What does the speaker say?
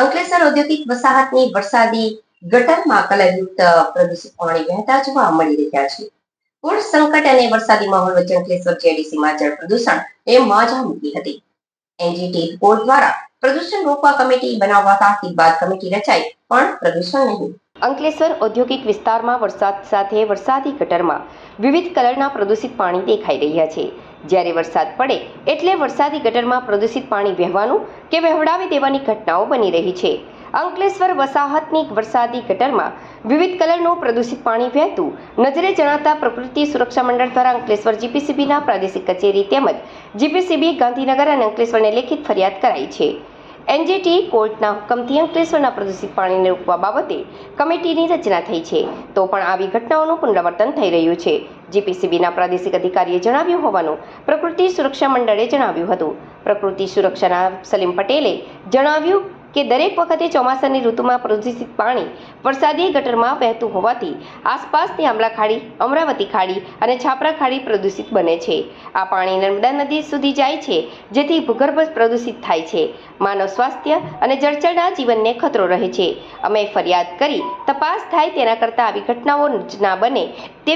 અંકલેશ્વર ઔદ્યોગિક વસાહતની વરસાદી ગટરમાં કલરયુક્ત પ્રદૂષિત પાણી વહેતા જોવા મળી રહ્યા છે. પૂર સંકટ અને વરસાદી માહોલ વચ્ચે અંકલેશ્વર જેડીસીમાં જળ પ્રદૂષણ એ માજા મૂકી હતી. એનજીટી બોર્ડ દ્વારા પ્રદૂષણ રોકવા કમિટી બનાવવા તાકીદ બાદ કમિટી રચાઈ, પણ પ્રદૂષણ નહીં. અંકલેશ્વર ઔદ્યોગિક વિસ્તારમાં વરસાદ સાથે વરસાદી ગટરમાં વિવિધ કલરના પ્રદૂષિત પાણી દેખાઈ રહ્યા છે. જ્યારે વરસાદ પડે એટલે વરસાદી ગટરમાં પ્રદૂષિત પાણી વહેવાનું કે વહેવડાવી દેવાની ઘટનાઓ બની રહી છે. અંકલેશ્વર વસાહતની વરસાદી ગટરમાં વિવિધ કલરનું પ્રદૂષિત પાણી વહેતું નજરે જણાતા પ્રકૃતિ સુરક્ષા મંડળ દ્વારા અંકલેશ્વર જીપીસીબીના પ્રાદેશિક કચેરી તેમજ જીપીસીબી ગાંધીનગર અને અંકલેશ્વરને લેખિત ફરિયાદ કરાઈ છે. એનજીટી કોર્ટના હુકમથી અંકલેશ્વરના પ્રદૂષિત પાણીને રોકવા બાબતે કમિટીની રચના થઈ છે. તો પણ આવી ઘટનાઓનું પુનરાવર્તન થઈ રહ્યું છે. જીપીસીબીના પ્રાદેશિક અધિકારીએ જણાવ્યું હોવાનું પ્રકૃતિ સુરક્ષા મંડળે જણાવ્યું હતું. પ્રકૃતિ સુરક્ષાના સલીમ પટેલે જણાવ્યું કે દરેક વખતે ચોમાસાની ઋતુમાં પ્રદૂષિત પાણી વરસાદી ગટરમાં વહેતું હોવાથી આસપાસની આમલા ખાડી અમરાવતી ખાડી અને છાપરા ખાડી પ્રદૂષિત બને છે. આ પાણી નર્મદા નદી સુધી જાય છે, જેથી ભૂગર્ભ પ્રદૂષિત થાય છે. માનવ સ્વાસ્થ્ય અને જળચરના જીવનને ખતરો રહે છે. અમે ફરિયાદ કરી, તપાસ થાય તેના કરતાં આવી ઘટનાઓ ના બને તે